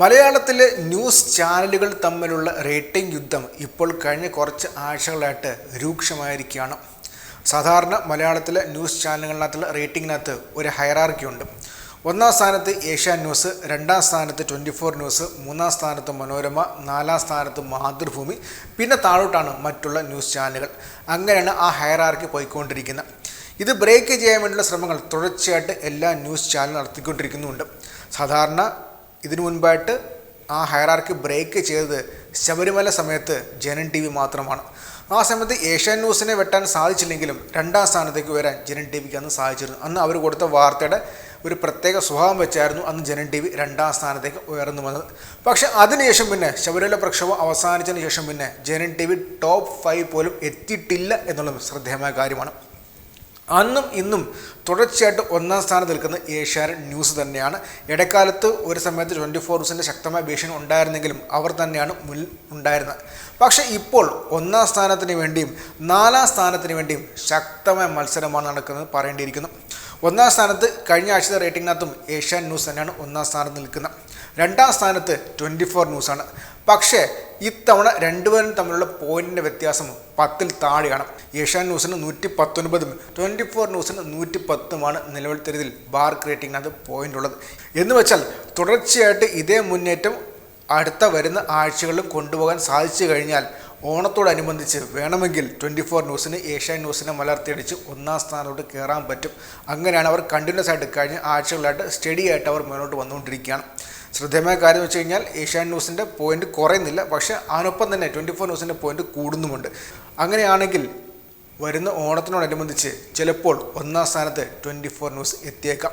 മലയാളത്തിലെ ന്യൂസ് ചാനലുകൾ തമ്മിലുള്ള റേറ്റിംഗ് യുദ്ധം ഇപ്പോൾ കഴിഞ്ഞ കുറച്ച് ആഴ്ചകളായിട്ട് രൂക്ഷമായിരിക്കുകയാണ്. സാധാരണ മലയാളത്തിലെ ന്യൂസ് ചാനലുകളിനകത്തുള്ള റേറ്റിങ്ങിനകത്ത് ഒരു ഹൈറാർക്കി ഉണ്ട്. ഒന്നാം സ്ഥാനത്ത് ഏഷ്യാൻ ന്യൂസ് രണ്ടാം സ്ഥാനത്ത് ട്വന്റി ഫോർ ന്യൂസ് മൂന്നാം സ്ഥാനത്ത് മനോരമ നാലാം സ്ഥാനത്ത് മാതൃഭൂമി പിന്നെ താഴോട്ടാണ് മറ്റുള്ള ന്യൂസ് ചാനലുകൾ. അങ്ങനെയാണ് ആ ഹയറാർക്കി പോയിക്കൊണ്ടിരിക്കുന്നത്. ഇത് ബ്രേക്ക് ചെയ്യാൻ വേണ്ടിയുള്ള ശ്രമങ്ങൾ തുടർച്ചയായിട്ട് എല്ലാ ന്യൂസ് ചാനലും നടത്തിക്കൊണ്ടിരിക്കുന്നുമുണ്ട് സാധാരണ ഇതിനു മുൻപായിട്ട് ആ ഹയറാർക്ക് ബ്രേക്ക് ചെയ്തത് ശബരിമല സമയത്ത് ജനൻ ടി വി മാത്രമാണ്. ആ സമയത്ത് ഏഷ്യാൻ ന്യൂസിനെ വെട്ടാൻ സാധിച്ചില്ലെങ്കിലും രണ്ടാം സ്ഥാനത്തേക്ക് വരാൻ ജനൻ ടി വിക്ക് അന്ന് സാധിച്ചിരുന്നു. അന്ന് അവർ കൊടുത്ത വാർത്തയുടെ ഒരു പ്രത്യേക സ്വഭാവം വെച്ചായിരുന്നു അന്ന് ജനൻ ടി വി രണ്ടാം സ്ഥാനത്തേക്ക് ഉയർന്നു വന്നത്. പക്ഷേ അതിനുശേഷം പിന്നെ ശബരിമല പ്രക്ഷോഭം അവസാനിച്ചതിന് ശേഷം പിന്നെ Janam T V top five പോലും എത്തിയിട്ടില്ല എന്നുള്ളത് ശ്രദ്ധേയമായ കാര്യമാണ്. അന്നും ഇന്നും തുടർച്ചയായിട്ട് ഒന്നാം സ്ഥാനത്ത് നിൽക്കുന്ന ഏഷ്യാനെറ്റ് ന്യൂസ് തന്നെയാണ്. ഇടക്കാലത്ത് ഒരു സമയത്ത് ട്വന്റി ഫോർ ന്യൂസിന്റെ ശക്തമായ ഭീഷണി ഉണ്ടായിരുന്നെങ്കിലും അവർ തന്നെയാണ് മുൻ ഉണ്ടായിരുന്നത്. പക്ഷേ ഇപ്പോൾ ഒന്നാം സ്ഥാനത്തിന് വേണ്ടിയും നാലാം സ്ഥാനത്തിന് വേണ്ടിയും ശക്തമായ മത്സരമാണ് നടക്കുന്നത് പറയേണ്ടിയിരിക്കുന്നു. ഒന്നാം സ്ഥാനത്ത് കഴിഞ്ഞ ആഴ്ചത്തെ റേറ്റിംഗിനകത്തും ഏഷ്യൻ ന്യൂസ് തന്നെയാണ് ഒന്നാം സ്ഥാനത്ത് നിൽക്കുന്നത്. രണ്ടാം സ്ഥാനത്ത് ട്വന്റി ഫോർ ന്യൂസാണ് പക്ഷേ ഇത്തവണ രണ്ടുപേരും തമ്മിലുള്ള പോയിന്റിന്റെ വ്യത്യാസം പത്തിൽ താഴെയാണ്. ഏഷ്യൻ ന്യൂസിന് നൂറ്റി പത്തൊൻപതും ട്വന്റി ഫോർ ന്യൂസിന് നൂറ്റി പത്തുമാണ് നിലവിൽ തരുതിൽ ബാർക്ക് റേറ്റിംഗിനകത്ത് പോയിന്റ് ഉള്ളത്. എന്ന് വെച്ചാൽ തുടർച്ചയായിട്ട് ഇതേ മുന്നേറ്റം അടുത്ത വരുന്ന ആഴ്ചകളിലും കൊണ്ടുപോകാൻ സാധിച്ചു കഴിഞ്ഞാൽ ഓണത്തോടനുബന്ധിച്ച് വേണമെങ്കിൽ ട്വന്റി ഫോർ ന്യൂസിന് ഏഷ്യ ന്യൂസിനെ മലർത്തിയടിച്ച് ഒന്നാം സ്ഥാനത്തോട്ട് കയറാൻ പറ്റും. അങ്ങനെയാണ് അവർ കണ്ടിന്യൂസ് ആയിട്ട് കഴിഞ്ഞ ആഴ്ചകളായിട്ട് സ്റ്റഡി ആയിട്ട് അവർ മുന്നോട്ട് വന്നുകൊണ്ടിരിക്കുകയാണ്. ശ്രദ്ധേയമായ കാര്യം വെച്ച് കഴിഞ്ഞാൽ ഏഷ്യാൻ ന്യൂസിന്റെ പോയിന്റ് കുറയുന്നില്ല പക്ഷേ അതിനൊപ്പം തന്നെ ട്വന്റി ഫോർ ന്യൂസിന്റെ പോയിന്റ് കൂടുന്നുമുണ്ട്. അങ്ങനെയാണെങ്കിൽ വരുന്ന ഓണത്തിനോടനുബന്ധിച്ച് ചിലപ്പോൾ ഒന്നാം സ്ഥാനത്ത് ട്വന്റി ഫോർ ന്യൂസ് എത്തിയേക്കാം.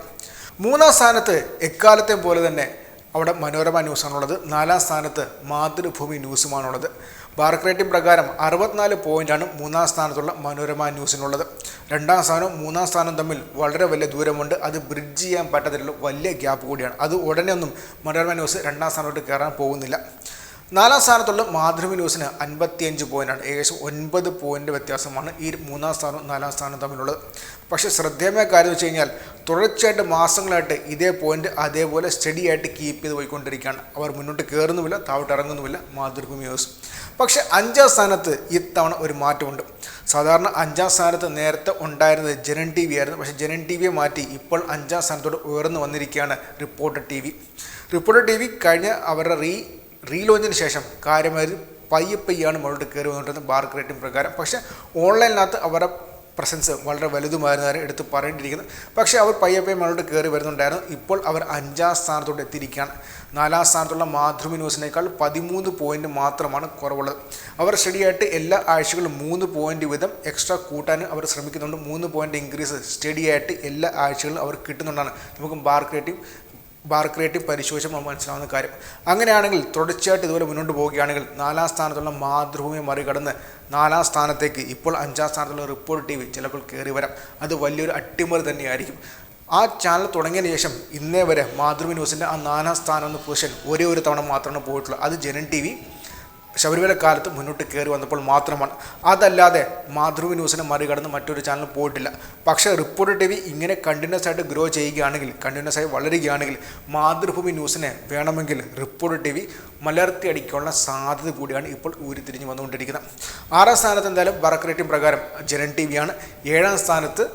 മൂന്നാം സ്ഥാനത്ത് എക്കാലത്തെ പോലെ തന്നെ അവിടെ മനോരമ ന്യൂസാണുള്ളത്. നാലാം സ്ഥാനത്ത് മാതൃഭൂമി ന്യൂസുമാണുള്ളത്. ബാർക്ക് റേറ്റിംഗ് പ്രകാരം അറുപത്തിനാല് പോയിന്റാണ് മൂന്നാം സ്ഥാനത്തുള്ള മനോരമ ന്യൂസിനുള്ളത്. രണ്ടാം സ്ഥാനവും മൂന്നാം സ്ഥാനവും തമ്മിൽ വളരെ വലിയ ദൂരമുണ്ട്. അത് ബ്രിഡ്ജ് ചെയ്യാൻ പറ്റാത്തതിലുള്ള വലിയ ഗ്യാപ്പ് കൂടിയാണ്. അത് ഉടനെയൊന്നും മനോരമ ന്യൂസ് രണ്ടാം സ്ഥാനത്തോട്ട് കയറാൻ പോകുന്നില്ല. നാലാം സ്ഥാനത്തുള്ള മാതൃഭൂമി ന്യൂസിന് അൻപത്തിയഞ്ച് പോയിന്റാണ് ഏകദേശം ഒൻപത് പോയിന്റ് വ്യത്യാസമാണ് ഈ മൂന്നാം സ്ഥാനവും നാലാം സ്ഥാനവും തമ്മിലുള്ളത്. പക്ഷേ ശ്രദ്ധേയമായ കാര്യം വെച്ച് കഴിഞ്ഞാൽ തുടർച്ചയായിട്ട് മാസങ്ങളായിട്ട് ഇതേ പോയിന്റ് അതേപോലെ സ്റ്റഡി ആയിട്ട് കീപ്പ് ചെയ്ത് പോയിക്കൊണ്ടിരിക്കുകയാണ്. അവർ മുന്നോട്ട് കയറുന്നുമില്ല താഴോട്ട് ഇറങ്ങുന്നുമില്ല മാതൃഭൂമി ന്യൂസ് പക്ഷേ അഞ്ചാം സ്ഥാനത്ത് ഇത്തവണ ഒരു മാറ്റമുണ്ട്. സാധാരണ അഞ്ചാം സ്ഥാനത്ത് നേരത്തെ ഉണ്ടായിരുന്നത് ജനൻ ടി വി ആയിരുന്നു. പക്ഷേ ജനൻ ടി വിയെ മാറ്റി ഇപ്പോൾ അഞ്ചാം സ്ഥാനത്തോട് ഉയർന്നു വന്നിരിക്കുകയാണ് reporter T V. Reporter T V കഴിഞ്ഞ അവരുടെ റീ റീലോഞ്ചിന് ശേഷം കാര്യമായി പയ്യെ പയ്യാണ് മുകളിലോട്ട് കയറി വന്നിട്ടുണ്ട് ബാർക്ക് റേറ്റിംഗ് പ്രകാരം. പക്ഷേ ഓൺലൈനിനകത്ത് അവരുടെ പ്രസൻസ് വളരെ വലുതുമായിരുന്നവരെ എടുത്ത് പറയേണ്ടിയിരിക്കുന്നത്. പക്ഷേ അവർ പയ്യെ പയ്യെ മുകളിലോട്ട് കയറി വരുന്നുണ്ടായിരുന്നു. ഇപ്പോൾ അവർ അഞ്ചാം സ്ഥാനത്തോട്ട് എത്തിയിരിക്കുകയാണ്. നാലാം സ്ഥാനത്തുള്ള മാതൃഭൂമി ന്യൂസിനേക്കാൾ പതിമൂന്ന് പോയിന്റ് മാത്രമാണ് കുറവുള്ളത്. അവർ സ്റ്റഡിയായിട്ട് എല്ലാ ആഴ്ചകളും മൂന്ന് പോയിന്റ് വീതം എക്സ്ട്രാ കൂട്ടാൻ അവർ ശ്രമിക്കുന്നുണ്ട്. മൂന്ന് പോയിന്റ് ഇൻക്രീസ് സ്റ്റഡിയായിട്ട് എല്ലാ ആഴ്ചകളും അവർ കിട്ടുന്നുണ്ടാണ്. നമുക്ക് ബാർക്ക് റേറ്റിംഗ് ബാർക്ക് ക്രിയേറ്റീവ് പരിശോധിച്ച് നമുക്ക് മനസ്സിലാവുന്ന കാര്യം. അങ്ങനെയാണെങ്കിൽ തുടർച്ചയായിട്ട് ഇതുപോലെ മുന്നോട്ട് പോവുകയാണെങ്കിൽ നാലാം സ്ഥാനത്തുള്ള മാതൃഭൂമിയെ മറികടന്ന് നാലാം സ്ഥാനത്തേക്ക് ഇപ്പോൾ അഞ്ചാം സ്ഥാനത്തുള്ള റിപ്പോർട്ട് ടി വി ചിലപ്പോൾ കയറി വരാം. അത് വലിയൊരു അട്ടിമറി തന്നെയായിരിക്കും. ആ ചാനൽ തുടങ്ങിയതിന് ശേഷം ഇന്നേ വരെ മാതൃഭൂമി ന്യൂസിന്റെ ആ നാലാം സ്ഥാനം എന്ന പൊസിഷൻ ഒരേ ഒരു തവണ മാത്രമാണ് പോയിട്ടുള്ളൂ. അത് ജനൻ ടി വി ശബരിമല കാലത്ത് മുന്നോട്ട് കയറി വന്നപ്പോൾ മാത്രമാണ്. അതല്ലാതെ മാതൃഭൂമി ന്യൂസിനെ മറികടന്ന് മറ്റൊരു ചാനൽ പോയിട്ടില്ല. പക്ഷേ റിപ്പോർട്ടർ ടി വി ഇങ്ങനെ കണ്ടിന്യൂസ് ആയിട്ട് ഗ്രോ ചെയ്യുകയാണെങ്കിൽ കണ്ടിന്യൂസ് ആയി വളരുകയാണെങ്കിൽ മാതൃഭൂമി ന്യൂസിനെ വേണമെങ്കിൽ റിപ്പോർട്ടർ ടി വി മലർത്തി അടിക്കാനുള്ള സാധ്യത കൂടിയാണ് ഇപ്പോൾ ഉരുത്തിരിഞ്ഞ് വന്നുകൊണ്ടിരിക്കുന്നത്. ആറാം സ്ഥാനത്ത് എന്തായാലും വറക്കറേറ്റിംഗ് പ്രകാരം ജനൻ ടി വിയാണ് ഏഴാം സ്ഥാനത്ത്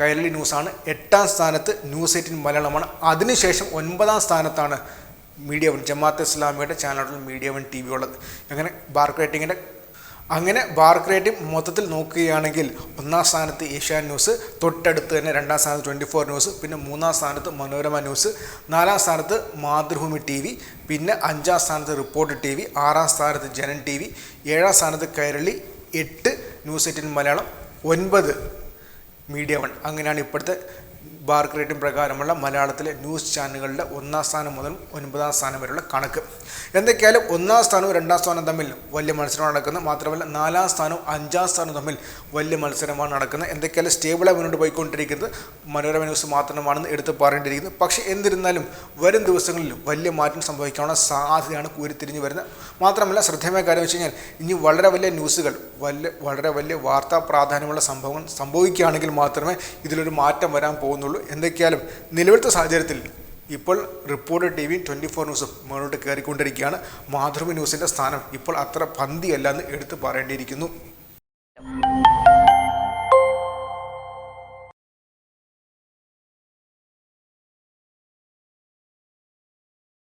കൈരളി ന്യൂസാണ്. എട്ടാം സ്ഥാനത്ത് ന്യൂസ് എയ്റ്റീൻ മലയാളമാണ്. അതിനുശേഷം ഒൻപതാം സ്ഥാനത്താണ് മീഡിയ വൺ ജമാഅത്ത് ഇസ്ലാമിയുടെ ചാനലുകൾ മീഡിയ വൺ ടി വി ഉള്ളത് അങ്ങനെ ബാർക്ക് റേറ്റിങ്ങിന്റെ അങ്ങനെ ബാർക്ക് റേറ്റിംഗ് മൊത്തത്തിൽ നോക്കുകയാണെങ്കിൽ ഒന്നാം സ്ഥാനത്ത് ഏഷ്യാൻ ന്യൂസ് തൊട്ടടുത്ത് തന്നെ രണ്ടാം സ്ഥാനത്ത് ട്വന്റി ഫോർ ന്യൂസ് പിന്നെ മൂന്നാം സ്ഥാനത്ത് മനോരമ ന്യൂസ് നാലാം സ്ഥാനത്ത് മാതൃഭൂമി ടി വി പിന്നെ അഞ്ചാം സ്ഥാനത്ത് റിപ്പോർട്ട് ടി വി ആറാം സ്ഥാനത്ത് ജനൻ ടി വി ഏഴാം സ്ഥാനത്ത് കൈരളി എട്ട് ന്യൂസ് എയ്റ്റീൻ മലയാളം ഒൻപത് മീഡിയ വൺ അങ്ങനെയാണ് ഇപ്പോഴത്തെ ബാർക്ക് റേറ്റിംഗ് പ്രകാരമുള്ള മലയാളത്തിലെ ന്യൂസ് ചാനലുകളുടെ ഒന്നാം സ്ഥാനം മുതൽ ഒൻപതാം സ്ഥാനം വരെയുള്ള കണക്ക്. എന്തൊക്കെയായാലും ഒന്നാം സ്ഥാനവും രണ്ടാം സ്ഥാനം തമ്മിൽ വലിയ മത്സരമാണ് നടക്കുന്നത്. മാത്രമല്ല നാലാം സ്ഥാനവും അഞ്ചാം സ്ഥാനവും തമ്മിൽ വലിയ മത്സരമാണ് നടക്കുന്നത്. എന്തൊക്കെയായാലും സ്റ്റേബിളായി മുന്നോട്ട് പോയിക്കൊണ്ടിരിക്കുന്നത് മനോരമ ന്യൂസ് മാത്രമാണെന്ന് എടുത്ത് പറയേണ്ടിയിരിക്കുന്നത് പക്ഷേ എന്നിരുന്നാലും വരും ദിവസങ്ങളിൽ വലിയ മാറ്റം സംഭവിക്കാനുള്ള സാധ്യതയാണ് കൂരിത്തിരിഞ്ഞ് വരുന്നത്. മാത്രമല്ല ശ്രദ്ധേയമായ കാര്യം വെച്ച് കഴിഞ്ഞാൽ ഇനി വളരെ വലിയ ന്യൂസുകൾ വലിയ വളരെ വലിയ വാർത്താ പ്രാധാന്യമുള്ള സംഭവങ്ങൾ സംഭവിക്കുകയാണെങ്കിൽ മാത്രമേ ഇതിലൊരു മാറ്റം വരാൻ പോകുന്നുള്ളൂ. എന്തൊക്കെയാലും നിലവിലത്തെ സാഹചര്യത്തിൽ ഇപ്പോൾ റിപ്പോർട്ടർ ടി വിയും ട്വന്റി ഫോർ ന്യൂസും മുന്നോട്ട് കയറിക്കൊണ്ടിരിക്കുകയാണ്. മാതൃഭൂമി ന്യൂസിന്റെ സ്ഥാനം ഇപ്പോൾ അത്ര പന്തിയല്ല എന്ന് എടുത്തു പറയേണ്ടിയിരിക്കുന്നു.